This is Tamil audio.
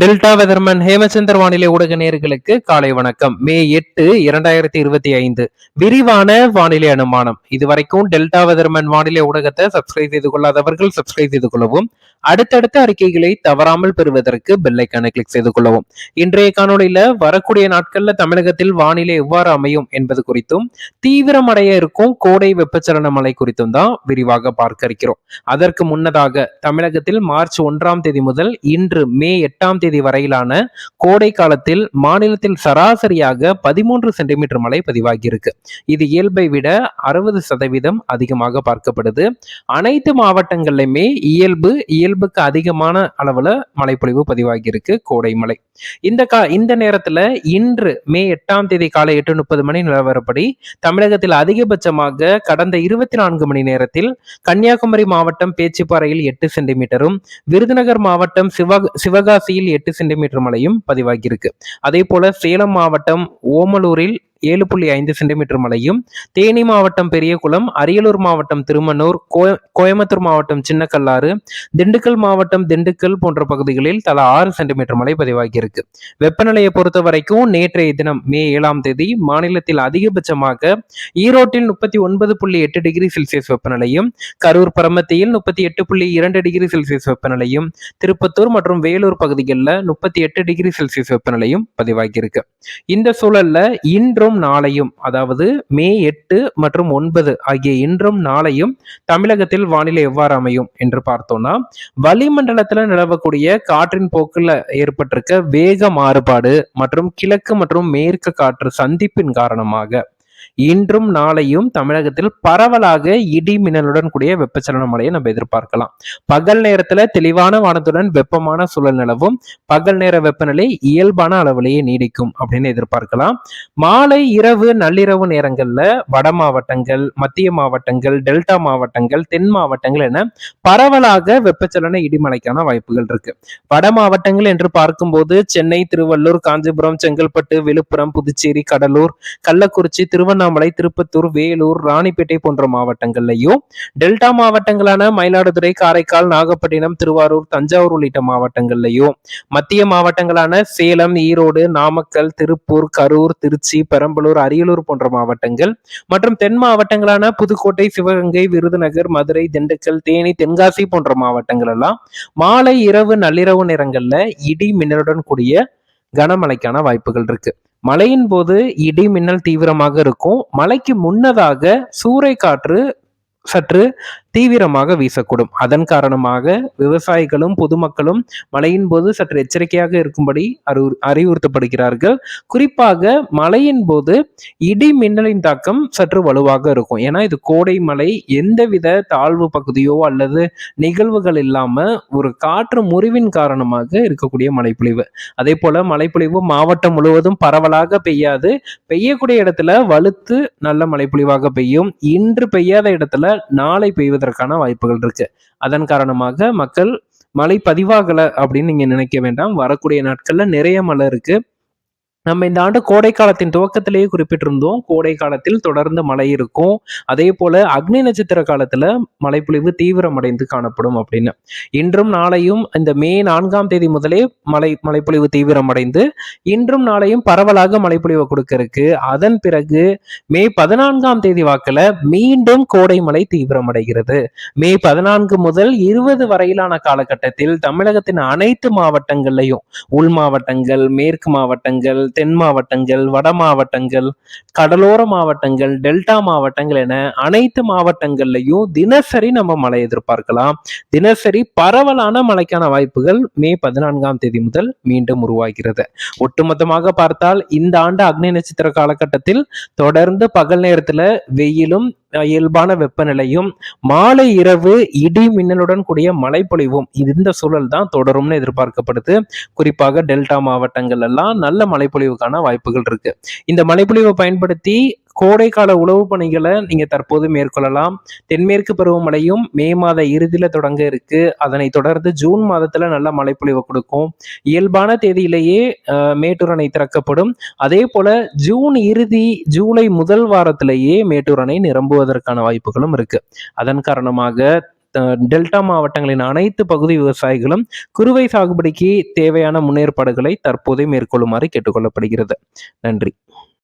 டெல்டா வெதர்மன் ஹேமச்சந்தர் வானிலை ஊடக நேர்களுக்கு காலை வணக்கம். மே எட்டு இரண்டாயிரத்தி இருபத்தி ஐந்து. விரிவான வானிலை அனுமானம். இதுவரைக்கும் டெல்டா வெதர்மன் வானிலை ஊடகத்தை சப்ஸ்கிரைப் செய்து கொள்ளாதவர்கள் சப்ஸ்கிரைப் செய்து கொள்ளவும் அடுத்தடுத்த அறிக்கைகளை தவறாமல் பெறுவதற்கு பெல்லைக்கான கிளிக் செய்து கொள்ளவும். இன்றைய காணொலியில வரக்கூடிய நாட்கள்ல தமிழகத்தில் வானிலை எவ்வாறு அமையும் என்பது குறித்தும் தீவிரமடைய இருக்கும் கோடை வெப்பச்சலன மழை குறித்தும் தான் விரிவாக பார்க்க இருக்கிறோம். அதற்கு முன்னதாக தமிழகத்தில் மார்ச் ஒன்றாம் தேதி முதல் இன்று மே எட்டாம் தேதி தேதி வரையிலான கோடை காலத்தில் மாநிலத்தில் சராசரியாக பதிமூன்று சென்டிமீட்டர் மழை பதிவாகியிருக்கு. இது இயல்பை விட அறுபது சதவீதம் அதிகமாக பார்க்கப்படுது. அனைத்து மாவட்டங்கள்லையுமே இயல்பு இயல்புக்கு அதிகமான அளவுல மழைப்பொழிவு பதிவாகியிருக்கு கோடை மழை. இந்த கா இந்த நேரத்துல இன்று மே எட்டாம் தேதி காலை எட்டு முப்பது மணி நிலவரப்படி தமிழகத்தில் அதிகபட்சமாக கடந்த இருபத்தி நான்கு மணி நேரத்தில் கன்னியாகுமரி மாவட்டம் பேச்சிப்பாறையில் எட்டு சென்டிமீட்டரும் விருதுநகர் மாவட்டம் சிவ சிவகாசியில் எட்டு சென்டிமீட்டர் மழையும் பதிவாகியிருக்கு. அதே போல சேலம் மாவட்டம் ஓமலூரில் ஏழு புள்ளி ஐந்து சென்டிமீட்டர் மழையும் தேனி மாவட்டம் பெரியகுளம் அரியலூர் மாவட்டம் திருமணூர் கோயம்புத்தூர் மாவட்டம் சின்னக்கல்லாறு திண்டுக்கல் மாவட்டம் திண்டுக்கல் போன்ற பகுதிகளில் தலா ஆறு சென்டிமீட்டர் மழை பதிவாகியிருக்கு. வெப்பநிலையை பொறுத்த வரைக்கும் நேற்றைய தினம் மே ஏழாம் தேதி மாநிலத்தில் அதிகபட்சமாக ஈரோட்டில் முப்பத்தி ஒன்பது புள்ளி எட்டு டிகிரி செல்சியஸ் வெப்பநிலையும் கரூர் பரமத்தியில் முப்பத்தி எட்டு புள்ளி இரண்டு டிகிரி செல்சியஸ் வெப்பநிலையும் திருப்பத்தூர் மற்றும் வேலூர் பகுதிகளில் முப்பத்தி எட்டு டிகிரி செல்சியஸ் வெப்பநிலையும் பதிவாகியிருக்கு. இந்த சூழல்ல இன்றும் நாளையும் அதாவது மே எட்டு மற்றும் ஒன்பது ஆகிய இன்றும் நாளையும் தமிழகத்தில் வானிலை எவ்வாறு அமையும் என்று பார்த்தோம்னா வளிமண்டலத்தில் நிலவக்கூடிய காற்றின் போக்கில் ஏற்பட்டிருக்க வேக மாறுபாடு மற்றும் கிழக்கு மற்றும் மேற்கு காற்று சந்திப்பின் காரணமாக இன்றும் நாளையும் தமிழகத்தில் பரவலாக இடி மின்னலுடன் கூடிய வெப்பச்சலன மழையை நம்ம எதிர்பார்க்கலாம். பகல் நேரத்துல தெளிவான வானத்துடன் வெப்பமான சூழல் நிலவும் பகல் நேர வெப்பநிலை இயல்பான அளவிலேயே நீடிக்கும் அப்படின்னு எதிர்பார்க்கலாம். மாலை இரவு நள்ளிரவு நேரங்கள்ல வட மாவட்டங்கள் மத்திய மாவட்டங்கள் டெல்டா மாவட்டங்கள் தென் மாவட்டங்கள் என பரவலாக வெப்பச்சலன இடிமலைக்கான வாய்ப்புகள் இருக்கு. வட மாவட்டங்கள் என்று பார்க்கும்போது சென்னை திருவள்ளூர் காஞ்சிபுரம் செங்கல்பட்டு விழுப்புரம் புதுச்சேரி கடலூர் கள்ளக்குறிச்சி திருவண்ணாமலை திருவண்ணாமலை திருப்பத்தூர் வேலூர் ராணிப்பேட்டை போன்ற மாவட்டங்கள்லையும் டெல்டா மாவட்டங்களான மயிலாடுதுறை காரைக்கால் நாகப்பட்டினம் திருவாரூர் தஞ்சாவூர் உள்ளிட்ட மாவட்டங்கள்லையும் மத்திய மாவட்டங்களான சேலம் ஈரோடு நாமக்கல் திருப்பூர் கரூர் திருச்சி பெரம்பலூர் அரியலூர் போன்ற மாவட்டங்கள் மற்றும் தென் மாவட்டங்களான புதுக்கோட்டை சிவகங்கை விருதுநகர் மதுரை திண்டுக்கல் தேனி தென்காசி போன்ற மாவட்டங்கள் எல்லாம் மாலை இரவு நள்ளிரவு நேரங்கள்ல இடி மின்னலுடன் கூடிய கனமழைக்கான வாய்ப்புகள் இருக்கு. மழையின் போது இடி மின்னல் தீவிரமாக இருக்கும். மழைக்கு முன்னதாக சூறை காற்று சற்று தீவிரமாக வீசக்கூடும். அதன் காரணமாக விவசாயிகளும் பொதுமக்களும் மழையின் போது சற்று எச்சரிக்கையாக இருக்கும்படி அறிவுறுத்தப்படுகிறார்கள். குறிப்பாக மழையின் போது இடி மின்னலின் தாக்கம் சற்று வலுவாக இருக்கும். ஏன்னா இது கோடை மழை. எந்தவித தாழ்வு பகுதியோ அல்லது நிகழ்வுகள் இல்லாம ஒரு காற்று முறிவின் காரணமாக இருக்கக்கூடிய மழைப்பொழிவு. அதே போல மழைப்பொழிவு மாவட்டம் முழுவதும் பரவலாக பெய்யாது. பெய்யக்கூடிய இடத்துல வலுத்து நல்ல மழைப்பொழிவாக பெய்யும். இன்று பெய்யாத இடத்துல நாளை பெய்வதற்கு வருவதற்கான வாய்ப்புகள் இருக்கு. அதன் காரணமாக மக்கள் மழை பதிவாகலை அப்படின்னு நீங்க நினைக்க வேண்டாம். வரக்கூடிய நாட்கள்ல நிறைய மழை இருக்குது நம்ம இந்த ஆண்டு கோடை காலத்தின் துவக்கத்திலேயே குறிப்பிட்டிருந்தோம். கோடை காலத்தில் தொடர்ந்து மழை இருக்கும். அதே போல அக்னி நட்சத்திர காலத்துல மழைப்பொழிவு தீவிரமடைந்து காணப்படும் அப்படின்னு. இன்றும் நாளையும் இந்த மே நான்காம் தேதி முதலே மழை மழைப்பொழிவு தீவிரமடைந்து இன்றும் நாளையும் பரவலாக மழைப்பொழிவை கொடுக்க இருக்கு அதன் பிறகு மே பதினான்காம் தேதி வாக்கில் மீண்டும் கோடை மழை தீவிரமடைகிறது. மே பதினான்கு முதல் இருபது வரையிலான காலகட்டத்தில் தமிழகத்தின் அனைத்து மாவட்டங்கள்லையும் உள் மாவட்டங்கள் மேற்கு மாவட்டங்கள் தென் மாவட்டங்கள் வட மாவட்டங்கள் கடலோர மாவட்டங்கள் டெல்டா மாவட்டங்கள் என அனைத்து மாவட்டங்கள்லையும் தினசரி நம்ம மழை எதிர்பார்க்கலாம். தினசரி பரவலான மழைக்கான வாய்ப்புகள் மே பதினான்காம் தேதி முதல் மீண்டும் உருவாகிறது. ஒட்டுமொத்தமாக பார்த்தால் இந்த ஆண்டு அக்னி நட்சத்திர காலகட்டத்தில் தொடர்ந்து பகல் நேரத்துல வெயிலும் இயல்பான வெப்பநிலையும் மாலை இரவு இடி மின்னலுடன் கூடிய மழைப்பொழிவும் இந்த சூழல் தான் தொடரும்னு எதிர்பார்க்கப்படுது. குறிப்பாக டெல்டா மாவட்டங்கள் எல்லாம் நல்ல மழைப்பொழிவுக்கான வாய்ப்புகள் இருக்கு. இந்த மழைப்பொழிவை பயன்படுத்தி கோடைக்கால உழவு பணிகளை நீங்க தற்போது மேற்கொள்ளலாம். தென்மேற்கு பருவமழையும் மே மாத இறுதியில தொடங்க இருக்கு. அதனை தொடர்ந்து ஜூன் மாதத்துல நல்ல மழைப்பொழிவு கொடுக்கும். இயல்பான தேதியிலேயே மேட்டூர் அணை திறக்கப்படும். அதே போல ஜூன் இறுதி ஜூலை முதல் வாரத்திலேயே மேட்டூர் அணை நிரம்புவதற்கான வாய்ப்புகளும் இருக்கு. அதன் காரணமாக டெல்டா மாவட்டங்களின் அனைத்து பகுதி விவசாயிகளும் குறுவை சாகுபடிக்கு தேவையான முன்னேற்பாடுகளை தற்போதே மேற்கொள்ளுமாறு கேட்டுக்கொள்ளப்படுகிறது. நன்றி.